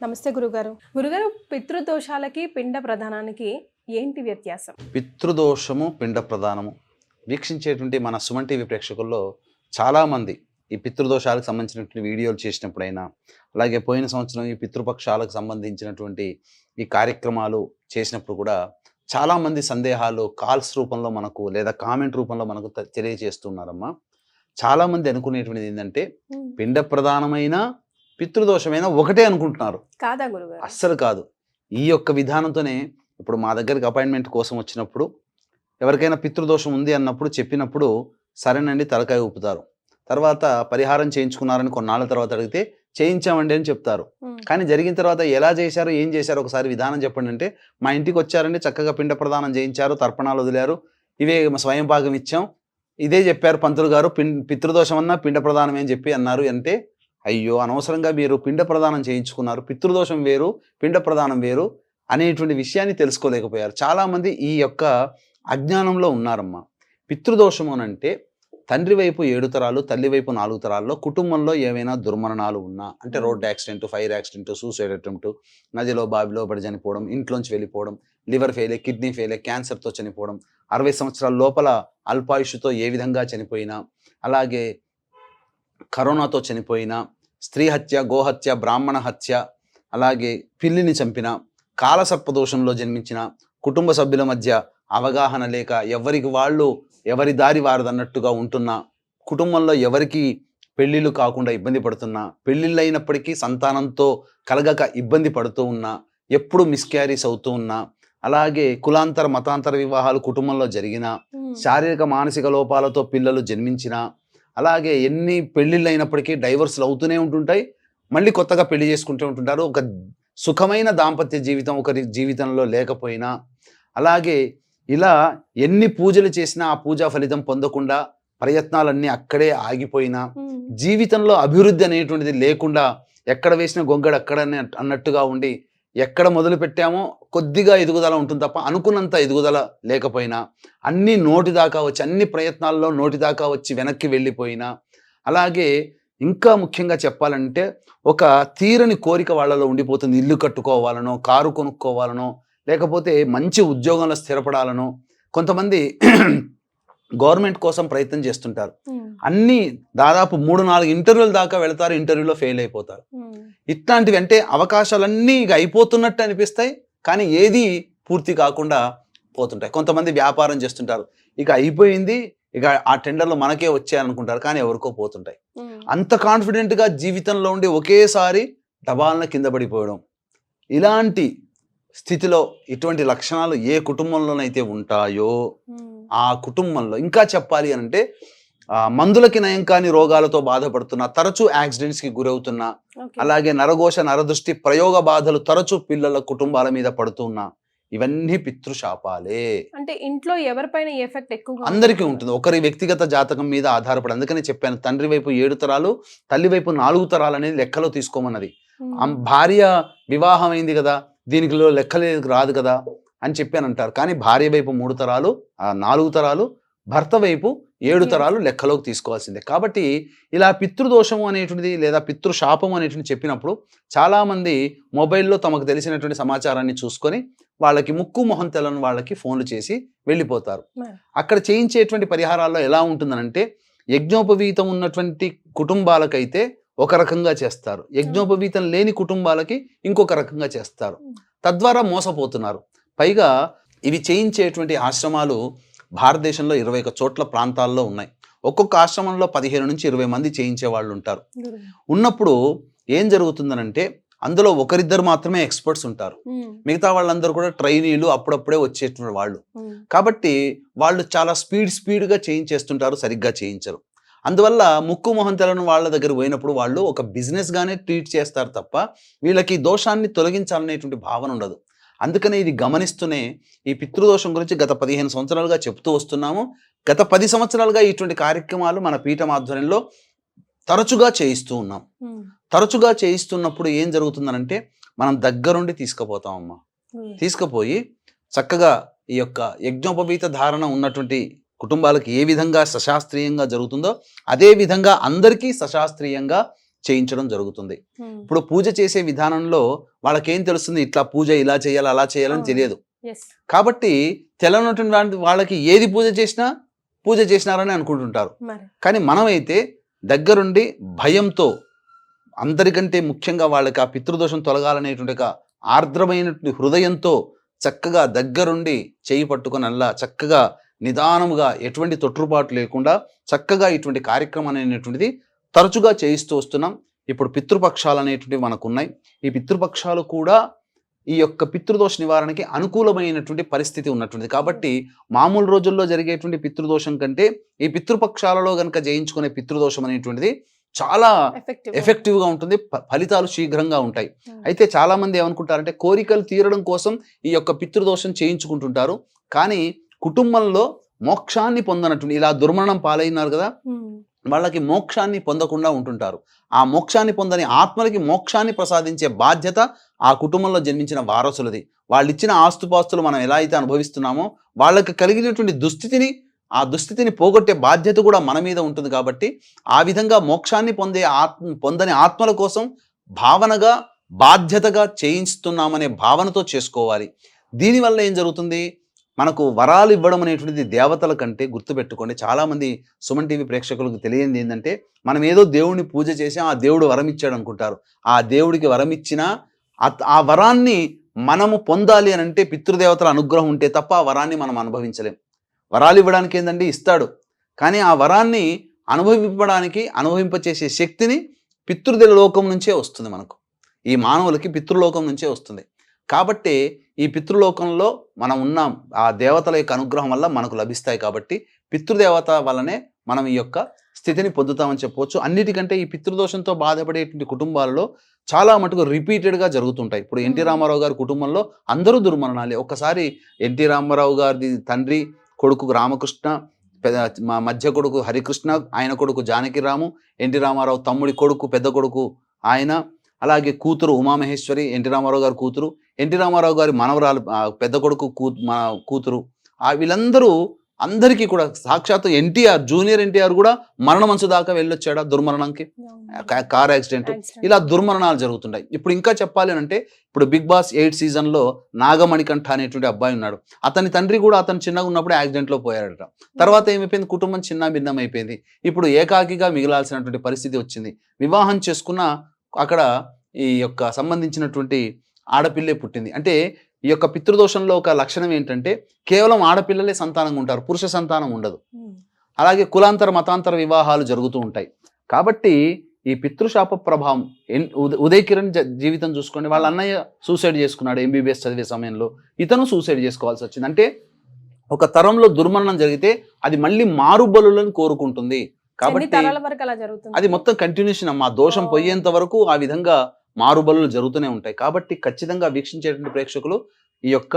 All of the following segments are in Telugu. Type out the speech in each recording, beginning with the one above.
నమస్తే గురుగారు. గురుగారు పితృదోషాలకి పిండ ప్రధానానికి ఏంటి వ్యత్యాసం? పితృదోషము పిండ ప్రధానము. వీక్షించేటువంటి మన సుమన్ టీవీ ప్రేక్షకుల్లో చాలామంది ఈ పితృదోషాలకు సంబంధించినటువంటి వీడియోలు చేసినప్పుడైనా అలాగే పోయిన సంవత్సరం ఈ పితృపక్షాలకు సంబంధించినటువంటి ఈ కార్యక్రమాలు చేసినప్పుడు కూడా చాలామంది సందేహాలు కాల్స్ రూపంలో మనకు లేదా కామెంట్ రూపంలో మనకు తెలియజేస్తున్నారమ్మా. చాలామంది అనుకునేటువంటిది ఏంటంటే పిండ ప్రధానమైన పితృదోషమైన ఒకటే అనుకుంటున్నారు. కాదా గురుగారు? అస్సలు కాదు. ఈ యొక్క విధానంతోనే ఇప్పుడు మా దగ్గరికి అపాయింట్మెంట్ కోసం వచ్చినప్పుడు ఎవరికైనా పితృదోషం ఉంది అన్నప్పుడు చెప్పినప్పుడు సరేనండి తలకాయ ఊపుతారు. తర్వాత పరిహారం చేయించుకున్నారని కొన్నాళ్ళ తర్వాత అడిగితే చేయించామండి అని చెప్తారు. కానీ జరిగిన తర్వాత ఎలా చేశారు ఏం చేశారు ఒకసారి విధానం చెప్పండి అంటే మా ఇంటికి వచ్చారండి చక్కగా పిండ ప్రదానం చేయించారు తర్పణాలు వదిలారు ఇవే స్వయం భాగం ఇచ్చాం. ఇదే చెప్పారు పంతులు గారు పిం పితృదోషం అన్నా పిండ ప్రదానం అని చెప్పి అన్నారు అంటే అయ్యో అనవసరంగా మీరు పిండ ప్రదానం చేయించుకున్నారు పితృదోషం వేరు పిండ ప్రదానం వేరు అనేటువంటి విషయాన్ని తెలుసుకోలేకపోయారు. చాలామంది ఈ యొక్క అజ్ఞానంలో ఉన్నారమ్మా. పితృదోషం అని అంటే తండ్రి వైపు ఏడు తరాలు తల్లి వైపు నాలుగు తరాల్లో కుటుంబంలో ఏవైనా దుర్మరణాలు ఉన్నా అంటే road accident fire accident suicide attempt నదిలో బావిలో పడి చనిపోవడం ఇంట్లోంచి వెళ్ళిపోవడం లివర్ ఫెయిలే కిడ్నీ ఫెయిలే క్యాన్సర్తో చనిపోవడం అరవై సంవత్సరాల లోపల అల్పాయుషుతో ఏ విధంగా చనిపోయినా అలాగే కరోనాతో చనిపోయిన స్త్రీ హత్య గోహత్య బ్రాహ్మణ హత్య అలాగే పిల్లిని చంపిన కాలసర్పదోషంలో జన్మించిన కుటుంబ సభ్యుల మధ్య అవగాహన లేక ఎవరికి వాళ్ళు ఎవరి దారి వారదన్నట్టుగా ఉంటున్న కుటుంబంలో ఎవరికి పెళ్ళిళ్ళు కాకుండా ఇబ్బంది పడుతున్నా పెళ్ళిళ్ళు అయినప్పటికీ సంతానంతో కలగక ఇబ్బంది పడుతూ ఉన్నా ఎప్పుడు మిస్క్యారీస్ అవుతూ ఉన్నా అలాగే కులాంతర మతాంతర వివాహాలు కుటుంబంలో జరిగినా. శారీరక మానసిక లోపాలతో పిల్లలు జన్మించిన అలాగే ఎన్ని పెళ్ళిళ్ళు అయినప్పటికీ డైవర్స్లు అవుతూనే ఉంటుంటాయి మళ్ళీ కొత్తగా పెళ్ళి చేసుకుంటూ ఉంటుంటారు ఒక సుఖమైన దాంపత్య జీవితం ఒకరి జీవితంలో లేకపోయినా అలాగే ఇలా ఎన్ని పూజలు చేసినా ఆ పూజా ఫలితం పొందకుండా ప్రయత్నాలన్నీ అక్కడే ఆగిపోయినా. జీవితంలో అభివృద్ధి అనేటువంటిది లేకుండా ఎక్కడ వేసిన గొంగడు అక్కడనే అన్నట్టుగా ఉండి ఎక్కడ మొదలు పెట్టామో కొద్దిగా ఎదుగుదల ఉంటుంది తప్ప అనుకున్నంత ఎదుగుదల లేకపోయినా అన్ని నోటి దాకా వచ్చి అన్ని ప్రయత్నాల్లో నోటి దాకా వచ్చి వెనక్కి వెళ్ళిపోయినా అలాగే ఇంకా ముఖ్యంగా చెప్పాలంటే ఒక తీరని కోరిక వాళ్ళలో ఉండిపోతుంది. ఇల్లు కట్టుకోవాలనో కారు కొనుక్కోవాలనో లేకపోతే మంచి ఉద్యోగంలో స్థిరపడాలనో కొంతమంది గవర్నమెంట్ కోసం ప్రయత్నం చేస్తుంటారు ఉమ్. అన్ని దాదాపు మూడు నాలుగు ఇంటర్వ్యూల దాకా వెళతారు ఇంటర్వ్యూలో ఫెయిల్ అయిపోతారు ఉమ్. ఇట్లాంటివి అంటే అవకాశాలన్నీ ఇక అయిపోతున్నట్టు అనిపిస్తాయి కానీ ఏది పూర్తి కాకుండా పోతుంటాయి కొంతమంది వ్యాపారం చేస్తుంటారు ఇక అయిపోయింది ఇక ఆ టెండర్లు మనకే వచ్చాయనుకుంటారు కానీ ఎవరికో పోతుంటాయి ఉమ్. అంత కాన్ఫిడెంట్గా జీవితంలో ఉండి ఒకేసారి డబాలన కింద పడిపోవడం ఇలాంటి స్థితిలో ఇటువంటి లక్షణాలు ఏ కుటుంబంలోనైతే ఉంటాయో. ఆ కుటుంబంలో. ఇంకా చెప్పాలి అని అంటే ఆ, మందులకి నయం కాని రోగాలతో బాధపడుతున్న తరచూ యాక్సిడెంట్స్కి గురవుతున్న ఓకే. అలాగే నరఘోష నరదృష్టి ప్రయోగ బాధలు తరచూ పిల్లల కుటుంబాల మీద పడుతున్న ఇవన్నీ పితృశాపాలే. అంటే ఇంట్లో ఎవరిపైన ఎఫెక్ట్ ఎక్కువగా అందరికీ ఉంటుంది. ఒకరి వ్యక్తిగత జాతకం మీద ఆధారపడి అందుకనే చెప్పాను తండ్రి వైపు ఏడు తరాలు తల్లి వైపు నాలుగు తరాలు అనేది లెక్కలో తీసుకోమన్నది. భార్య వివాహం అయింది కదా దీనికి లో- లెక్కలేదు రాదు కదా. అని చెప్పాను అంటారు కానీ భార్య వైపు మూడు తరాలు ఆ నాలుగు తరాలు భర్త వైపు ఏడు తరాలు లెక్కలోకి తీసుకోవాల్సిందే. కాబట్టి ఇలా పితృదోషము అనేటువంటిది లేదా పితృశాపము అనేటువంటిది చెప్పినప్పుడు చాలామంది మొబైల్లో తమకు తెలిసినటువంటి సమాచారాన్ని చూసుకొని వాళ్ళకి ముక్కు మొహం తెలని వాళ్ళకి ఫోన్లు చేసి వెళ్ళిపోతారు. అక్కడ చేయించేటువంటి పరిహారాల్లో ఎలా ఉంటుందనంటే యజ్ఞోపవీతం ఉన్నటువంటి కుటుంబాలకైతే ఒక రకంగా చేస్తారు. యజ్ఞోపవీతం లేని కుటుంబాలకి ఇంకొక రకంగా చేస్తారు. తద్వారా మోసపోతున్నారు. పైగా ఇవి చేయించేటువంటి ఆశ్రమాలు భారతదేశంలో ఇరవై ఒక చోట్ల ప్రాంతాల్లో ఉన్నాయి ఒక్కొక్క ఆశ్రమంలో పదిహేను నుంచి ఇరవై మంది చేయించే వాళ్ళు ఉంటారు. ఉన్నప్పుడు ఏం జరుగుతుందనంటే అందులో ఒకరిద్దరు మాత్రమే ఎక్స్పర్ట్స్ ఉంటారు. మిగతా వాళ్ళందరూ కూడా ట్రైనీలు అప్పుడప్పుడే వచ్చేటువంటి వాళ్ళు. కాబట్టి వాళ్ళు చాలా స్పీడ్ స్పీడ్గా చేయించేస్తుంటారు సరిగ్గా చేయించరు అందువల్ల ముక్కు మొహం తెలని వాళ్ళ దగ్గర పోయినప్పుడు వాళ్ళు ఒక బిజినెస్గానే ట్రీట్ చేస్తారు తప్ప వీళ్ళకి దోషాన్ని తొలగించాలనేటువంటి భావన ఉండదు అందుకనే ఇది గమనిస్తూనే ఈ పితృదోషం గురించి గత పదిహేను సంవత్సరాలుగా చెప్తూ వస్తున్నాము గత పది సంవత్సరాలుగా ఇటువంటి కార్యక్రమాలు మన పీఠం ఆధ్వర్యంలో తరచుగా చేయిస్తూ ఉన్నాం. తరచుగా చేయిస్తున్నప్పుడు ఏం జరుగుతుందనంటే మనం దగ్గరుండి తీసుకుపోతామమ్మా. తీసుకుపోయి చక్కగా ఈ యొక్క యజ్ఞోపవీత ధారణ ఉన్నటువంటి కుటుంబాలకు ఏ విధంగా సశాస్త్రీయంగా జరుగుతుందో అదే విధంగా అందరికీ సశాస్త్రీయంగా చేయించడం జరుగుతుంది. ఇప్పుడు పూజ చేసే విధానంలో వాళ్ళకేం తెలుస్తుంది ఇట్లా పూజ ఇలా చేయాలి అలా చేయాలని. తెలియదు. కాబట్టి తెలనటువంటి వాటి- వాళ్ళకి ఏది పూజ చేసినా పూజ చేసినారని అనుకుంటుంటారు కానీ మనమైతే దగ్గరుండి భయంతో అందరికంటే ముఖ్యంగా వాళ్ళకి ఆ పితృదోషం తొలగాలనేటువంటి ఆర్ద్రమైనటువంటి హృదయంతో చక్కగా దగ్గరుండి చేయి పట్టుకొని అల్లా చక్కగా నిదానముగా ఎటువంటి తొట్టుపాటు లేకుండా చక్కగా ఇటువంటి కార్యక్రమం అనేటువంటిది తరచుగా చేయిస్తూ వస్తున్నాం. ఇప్పుడు పితృపక్షాలు అనేటువంటివి మనకు ఉన్నాయి ఈ పితృపక్షాలు కూడా ఈ యొక్క పితృదోష నివారణకి అనుకూలమైనటువంటి పరిస్థితి ఉన్నటువంటిది. కాబట్టి మామూలు రోజుల్లో జరిగేటువంటి పితృదోషం కంటే ఈ పితృపక్షాలలో కనుక జయించుకునే పితృదోషం అనేటువంటిది చాలా ఎఫెక్టివ్ ఎఫెక్టివ్గా ఉంటుంది. ఫలితాలు శీఘ్రంగా ఉంటాయి. అయితే చాలా మంది ఏమనుకుంటారంటే కోరికలు తీరడం కోసం ఈ యొక్క పితృదోషం చేయించుకుంటుంటారు. కానీ కుటుంబంలో మోక్షాన్ని పొందనటువంటి ఇలా దుర్మరణం పాలైనారు కదా. వాళ్ళకి మోక్షాన్ని పొందకుండా ఉంటుంటారు. ఆ మోక్షాన్ని పొందని ఆత్మలకి మోక్షాన్ని ప్రసాదించే బాధ్యత ఆ కుటుంబంలో జన్మించిన వారసులది. వాళ్ళు ఇచ్చిన ఆస్తుపాస్తులు మనం ఎలా అయితే అనుభవిస్తున్నామో వాళ్ళకి కలిగినటువంటి దుస్థితిని ఆ దుస్థితిని పోగొట్టే బాధ్యత కూడా మన మీద ఉంటుంది కాబట్టి ఆ విధంగా మోక్షాన్ని పొందే ఆత్మ పొందని ఆత్మల కోసం భావనగా బాధ్యతగా చేయిస్తున్నామనే భావనతో చేసుకోవాలి. దీనివల్ల ఏం జరుగుతుంది? మనకు వరాలు ఇవ్వడం అనేటువంటిది దేవతల కంటే గుర్తుపెట్టుకోండి. చాలామంది సుమన్ టీవీ ప్రేక్షకులకు తెలియంది ఏంటంటే మనం ఏదో దేవుడిని పూజ చేసి ఆ దేవుడు వరం ఇచ్చాడు అనుకుంటారు. ఆ దేవుడికి వరం ఇచ్చినా ఆ- ఆ వరాన్ని మనము పొందాలి అని అంటే పితృదేవతల అనుగ్రహం ఉంటే తప్ప ఆ వరాన్ని మనం అనుభవించలేం. వరాలు ఇవ్వడానికి ఏంటంటే ఇస్తాడు. కానీ ఆ వరాన్ని అనుభవింపడానికి అనుభవింపచేసే శక్తిని పితృదేవ లోకం నుంచే వస్తుంది మనకు. ఈ మానవులకి పితృలోకం నుంచే వస్తుంది. కాబట్టి ఈ పితృలోకంలో మనం ఉన్నాం. ఆ దేవతల యొక్క అనుగ్రహం వల్ల మనకు లభిస్తాయి కాబట్టి పితృదేవత వల్లనే మనం ఈ యొక్క స్థితిని పొందుతామని చెప్పవచ్చు అన్నిటికంటే ఈ పితృదోషంతో బాధపడేటువంటి కుటుంబాలలో చాలా మటుకు రిపీటెడ్గా జరుగుతుంటాయి. ఇప్పుడు ఎన్టీ. రామారావు గారి కుటుంబంలో అందరూ దుర్మరణాలే. ఒక్కసారి ఎన్టీ రామారావు గారి తండ్రి కొడుకు రామకృష్ణ మా మధ్య కొడుకు హరికృష్ణ ఆయన కొడుకు జానకిరాము ఎన్టీ రామారావు తమ్ముడి కొడుకు పెద్ద కొడుకు ఆయన అలాగే కూతురు ఉమామహేశ్వరి ఎన్టీ రామారావు గారి కూతురు ఎన్టీ రామారావు గారి మనవరాలు పెద్ద కొడుకు కూ మన కూతురు ఆ వీళ్ళందరూ అందరికీ కూడా సాక్షాత్తు ఎన్టీఆర్ జూనియర్ ఎన్టీఆర్ కూడా మరణ మంచు దాకా వెళ్ళొచ్చాడా దుర్మరణంకి? Car accident. ఇలా దుర్మరణాలు జరుగుతుంటాయి ఇప్పుడు ఇంకా చెప్పాలి అంటే ఇప్పుడు బిగ్ బాస్ ఎయిట్ సీజన్లో నాగమణికంఠ అనేటువంటి అబ్బాయి ఉన్నాడు. అతని తండ్రి కూడా అతను చిన్నగా ఉన్నప్పుడు యాక్సిడెంట్లో పోయాడట. తర్వాత ఏమైపోయింది? కుటుంబం చిన్న భిన్నం అయిపోయింది. ఇప్పుడు ఏకాకిగా మిగిలాల్సినటువంటి పరిస్థితి వచ్చింది. వివాహం చేసుకున్న అక్కడ ఈ యొక్క సంబంధించినటువంటి ఆడపిల్లే పుట్టింది. అంటే ఈ యొక్క పితృదోషంలో ఒక లక్షణం ఏంటంటే కేవలం ఆడపిల్లలే సంతానంగా ఉంటారు పురుష సంతానం ఉండదు. అలాగే కులాంతర మతాంతర వివాహాలు జరుగుతూ ఉంటాయి. కాబట్టి ఈ పితృశాప ప్రభావం ఉదయ్ కిరణ్ జీవితం చూసుకోండి. వాళ్ళ అన్నయ్య సూసైడ్ చేసుకున్నాడు ఎంబీబీఎస్ చదివే సమయంలో. ఇతను సూసైడ్ చేసుకోవాల్సి వచ్చింది. అంటే ఒక తరంలో దుర్మరణం జరిగితే అది మళ్ళీ మారుబలులను కోరుకుంటుంది. కాబట్టి అది మొత్తం కంటిన్యూషన్ అమ్మా. దోషం. పోయేంత వరకు ఆ విధంగా మారుబలులు జరుగుతూనే ఉంటాయి. కాబట్టి ఖచ్చితంగా వీక్షించేటువంటి ప్రేక్షకులు ఈ యొక్క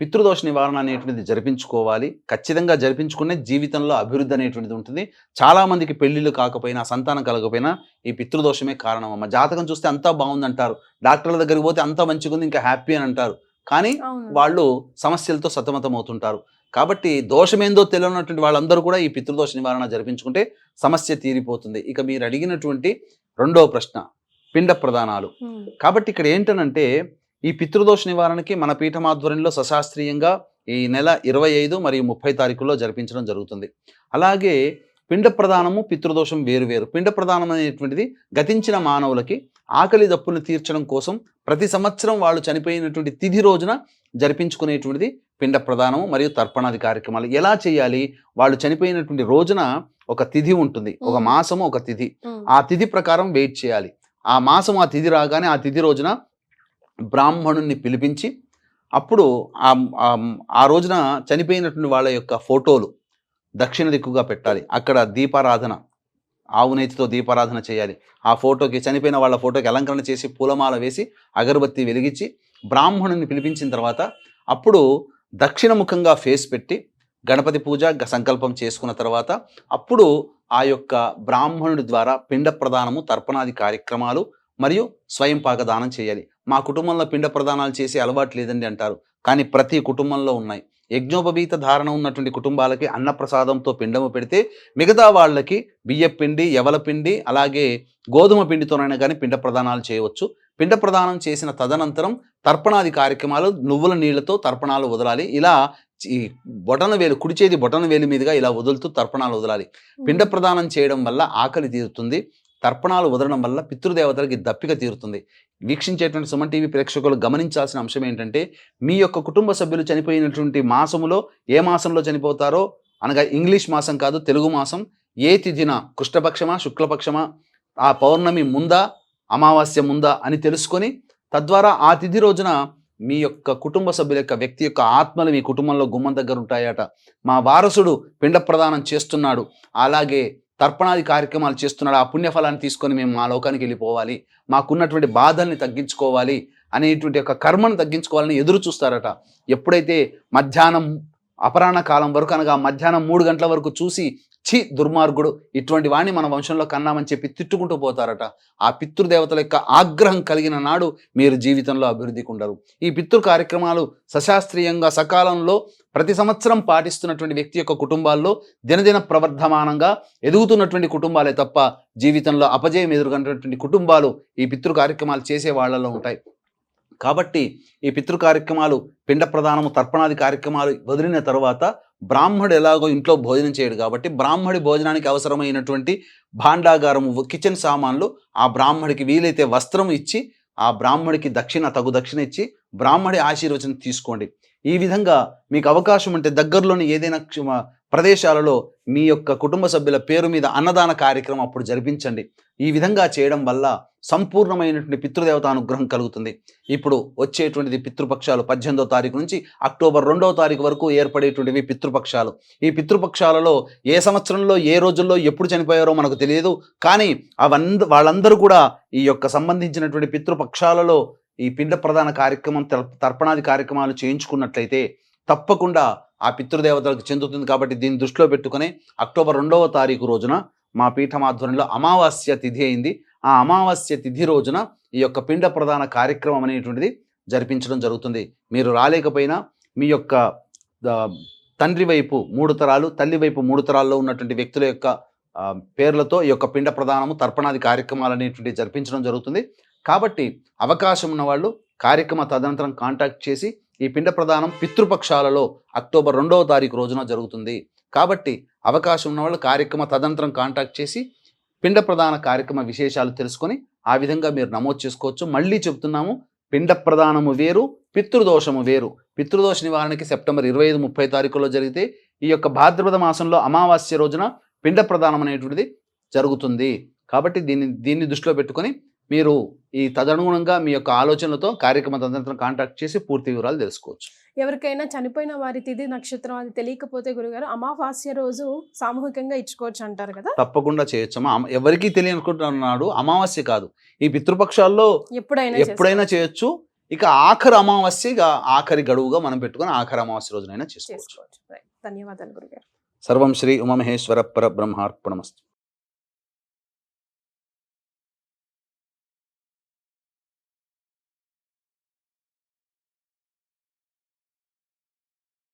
పితృదోష నివారణ అనేటువంటిది జరిపించుకోవాలి. ఖచ్చితంగా జరిపించుకునే జీవితంలో అభివృద్ధి అనేటువంటిది ఉంటుంది. చాలా మందికి పెళ్ళిళ్ళు కాకపోయినా సంతానం కలగకపోయినా ఈ పితృదోషమే కారణం అమ్మ. జాతకం చూస్తే అంతా బాగుందంటారు. డాక్టర్ల దగ్గరికి పోతే అంతా మంచిగా ఉంది ఇంకా హ్యాపీ అని అంటారు. కానీ. వాళ్ళు సమస్యలతో సతమతం అవుతుంటారు కాబట్టి దోషమేందో తెలియనటువంటి వాళ్ళందరూ కూడా ఈ పితృదోష నివారణ జరిపించుకుంటే సమస్య తీరిపోతుంది. ఇక మీరు అడిగినటువంటి రెండవ ప్రశ్న పిండ ప్రదానాలు ఉమ్. కాబట్టి ఇక్కడ ఏంటనంటే ఈ పితృదోష నివారణకి మన పీఠం ఆధ్వర్యంలో సశాస్త్రీయంగా ఈ నెల ఇరవై ఐదు మరియు ముప్పై తారీఖుల్లో జరిపించడం జరుగుతుంది. అలాగే పిండ ప్రదానము పితృదోషం వేరు వేరు. పిండ ప్రదానం అనేటువంటిది గతించిన మానవులకి ఆకలి దప్పులు తీర్చడం కోసం ప్రతి సంవత్సరం వాళ్ళు చనిపోయినటువంటి తిథి రోజున జరిపించుకునేటువంటిది పిండ ప్రదానము మరియు తర్పణాది కార్యక్రమాలు. ఎలా చేయాలి? వాళ్ళు చనిపోయినటువంటి రోజున ఒక తిథి ఉంటుంది. ఒక. మాసము ఒక తిథి. ఆ తిథి ప్రకారం వెయిట్ చేయాలి. ఆ మాసం ఆ తిథి రాగానే ఆ తిథి రోజున బ్రాహ్మణుణ్ణి పిలిపించి అప్పుడు ఆ రోజున చనిపోయినటువంటి వాళ్ళ యొక్క ఫోటోలు దక్షిణ దిక్కుగా పెట్టాలి. అక్కడ దీపారాధన ఆవు నేతితో దీపారాధన చేయాలి. ఆ ఫోటోకి చనిపోయిన వాళ్ళ ఫోటోకి అలంకరణ చేసి పూలమాల వేసి అగరబత్తి వెలిగించి బ్రాహ్మణుని పిలిపించిన తర్వాత అప్పుడు దక్షిణముఖంగా ఫేస్ పెట్టి గణపతి పూజ గ- సంకల్పం చేసుకున్న తర్వాత అప్పుడు ఆ యొక్క బ్రాహ్మణుడి ద్వారా పిండ ప్రదానము తర్పణాది కార్యక్రమాలు మరియు స్వయం పాకదానం చేయాలి. మా కుటుంబంలో పిండ ప్రదానాలు చేసే అలవాటు లేదండి అంటారు. కానీ ప్రతి కుటుంబంలో ఉన్నాయి. యజ్ఞోపవీత ధారణ ఉన్నటువంటి కుటుంబాలకి అన్నప్రసాదంతో పిండము పెడితే మిగతా వాళ్ళకి బియ్య పిండి ఎవల పిండి అలాగే గోధుమ పిండితోనైనా కానీ పిండ ప్రదానాలు చేయవచ్చు. పిండ ప్రదానం చేసిన తదనంతరం తర్పణాది కార్యక్రమాలు నువ్వుల నీళ్ళతో తర్పణాలు వదలాలి. ఇలా ఈ బొటన వేలు కుడి చేతి బొటన వేలు మీదుగా ఇలా వదులుతూ తర్పణాలు వదలాలి. పిండ ప్రదానం చేయడం వల్ల ఆకలి తీరుతుంది. తర్పణాలు వదలడం వల్ల పితృదేవతలకి దప్పిక తీరుతుంది. వీక్షించేటువంటి సుమన్ టీవీ ప్రేక్షకులు గమనించాల్సిన అంశం ఏంటంటే మీ యొక్క కుటుంబ సభ్యులు చనిపోయినటువంటి మాసములో ఏ మాసంలో చనిపోతారో అనగా ఇంగ్లీష్ మాసం కాదు తెలుగు మాసం. ఏ తిథిన కృష్ణపక్షమా శుక్లపక్షమా ఆ పౌర్ణమి ముందా అమావాస్య ముందా అని తెలుసుకొని తద్వారా ఆ తిథి రోజున మీ యొక్క కుటుంబ సభ్యుల యొక్క వ్యక్తి యొక్క ఆత్మలు మీ కుటుంబంలో గుమ్మం దగ్గర ఉంటాయట. మా వారసుడు పిండ ప్రదానం చేస్తున్నాడు. అలాగే తర్పణాది కార్యక్రమాలు చేస్తున్నాడు. ఆ పుణ్యఫలాన్ని తీసుకొని మేము మా లోకానికి వెళ్ళిపోవాలి. మాకున్నటువంటి బాధల్ని తగ్గించుకోవాలి అనేటువంటి యొక్క కర్మను తగ్గించుకోవాలని ఎదురు చూస్తారట. ఎప్పుడైతే మధ్యాహ్నం అపరాహ్న కాలం వరకు అనగా మధ్యాహ్నం మూడు గంటల వరకు చూసి ఛీ దుర్మార్గుడు. ఇటువంటి వాణ్ణి మన వంశంలో కన్నామని చెప్పి తిట్టుకుంటూ పోతారట. ఆ పితృదేవతల యొక్క ఆగ్రహం కలిగిన నాడు మీరు జీవితంలో అభివృద్ధికి ఉండరు ఈ పితృ కార్యక్రమాలు సశాస్త్రీయంగా సకాలంలో ప్రతి సంవత్సరం పాటిస్తున్నటువంటి వ్యక్తి యొక్క కుటుంబాల్లో దినదిన ప్రవర్ధమానంగా ఎదుగుతున్నటువంటి కుటుంబాలే తప్ప జీవితంలో అపజయం ఎదుర్కొన్నటువంటి కుటుంబాలు ఈ పితృ కార్యక్రమాలు చేసే వాళ్ళలో ఉంటాయి. కాబట్టి ఈ పితృ కార్యక్రమాలు పిండ ప్రధానము తర్పణాది కార్యక్రమాలు వదిలిన తర్వాత బ్రాహ్మడు ఎలాగో ఇంట్లో భోజనం చేయడు కాబట్టి బ్రాహ్మడి భోజనానికి అవసరమైనటువంటి భాండాగారము కిచెన్ సామాన్లు ఆ బ్రాహ్మడికి వీలైతే వస్త్రం ఇచ్చి ఆ బ్రాహ్మడికి దక్షిణ తగు దక్షిణ ఇచ్చి బ్రాహ్మడి ఆశీర్వచనం తీసుకోండి. ఈ విధంగా మీకు అవకాశం ఉంటే దగ్గరలోని ఏదైనా ప్రదేశాలలో మీ యొక్క కుటుంబ సభ్యుల పేరు మీద అన్నదాన కార్యక్రమం అప్పుడు జరిపించండి. ఈ విధంగా చేయడం వల్ల సంపూర్ణమైనటువంటి పితృదేవత అనుగ్రహం కలుగుతుంది. ఇప్పుడు వచ్చేటువంటిది పితృపక్షాలు. పద్దెనిమిదో తారీఖు నుంచి అక్టోబర్ రెండవ తారీఖు వరకు ఏర్పడేటువంటివి పితృపక్షాలు. ఈ పితృపక్షాలలో ఏ సంవత్సరంలో ఏ రోజుల్లో ఎప్పుడు చనిపోయారో మనకు తెలియదు. కానీ అవంద వాళ్ళందరూ కూడా ఈ యొక్క సంబంధించినటువంటి పితృపక్షాలలో ఈ పిండ ప్రధాన కార్యక్రమం తర్పణాది కార్యక్రమాలు చేయించుకున్నట్లయితే తప్పకుండా ఆ పితృదేవతలకు చెందుతుంది కాబట్టి దీన్ని దృష్టిలో పెట్టుకుని అక్టోబర్ రెండవ తారీఖు రోజున మా పీఠం ఆధ్వర్యంలో అమావాస్య తిథి అయింది. ఆ అమావాస్య తిథి రోజున ఈ యొక్క పిండ ప్రధాన కార్యక్రమం అనేటువంటిది జరిపించడం జరుగుతుంది. మీరు రాలేకపోయినా మీ యొక్క తండ్రి వైపు మూడు తరాలు తల్లి వైపు మూడు తరాల్లో ఉన్నటువంటి వ్యక్తుల యొక్క పేర్లతో ఈ యొక్క పిండ ప్రధానము తర్పణాది కార్యక్రమాలు అనేటువంటివి జరిపించడం జరుగుతుంది. కాబట్టి అవకాశం ఉన్నవాళ్ళు కార్యక్రమ తదనంతరం కాంటాక్ట్ చేసి ఈ పిండ ప్రదానం పితృపక్షాలలో అక్టోబర్ రెండవ తారీఖు రోజున జరుగుతుంది. కాబట్టి అవకాశం ఉన్న వాళ్ళు కార్యక్రమ తదనంతరం కాంటాక్ట్ చేసి పిండ ప్రదాన కార్యక్రమ విశేషాలు తెలుసుకొని ఆ విధంగా మీరు నమోదు చేసుకోవచ్చు. మళ్ళీ చెప్తున్నాము పిండ ప్రదానము వేరు పితృదోషము వేరు. పితృదోష నివారణకి సెప్టెంబర్ ఇరవై ఐదు ముప్పై తారీఖులో జరిగితే ఈ యొక్క భాద్రపద మాసంలో అమావాస్య రోజున పిండ ప్రదానం అనేటువంటిది జరుగుతుంది. కాబట్టి దీన్ని దీన్ని దృష్టిలో పెట్టుకొని మీరు ఈ తదనుగుణంగా మీ యొక్క ఆలోచనలతో కార్యక్రమ తదనంతరం కాంటాక్ట్ చేసి పూర్తి వివరాలు తెలుసుకోవచ్చు. ఎవరికైనా చనిపోయిన వారి తిథి నక్షత్రం అది తెలియకపోతే గురుగారు అమావాస్య రోజు సామూహికంగా ఇచ్చుకోవచ్చు అంటారు కదా? తప్పకుండా చేయొచ్చమ్మా. అమ- ఎవరికీ తెలియనుకుంటున్నాడు అమావాస్య కాదు. ఈ పితృపక్షాల్లో ఎప్పుడైనా ఎప్పుడైనా చేయొచ్చు. ఇక ఆఖరి అమావాస్య ఇక ఆఖరి గడువుగా మనం పెట్టుకొని ఆఖరి అమావాస్య రోజునైనా చేసుకోవచ్చు. ధన్యవాదాలు గురుగారు. సర్వం శ్రీ ఉమమహేశ్వర పర బ్రహ్మార్పణమస్తు.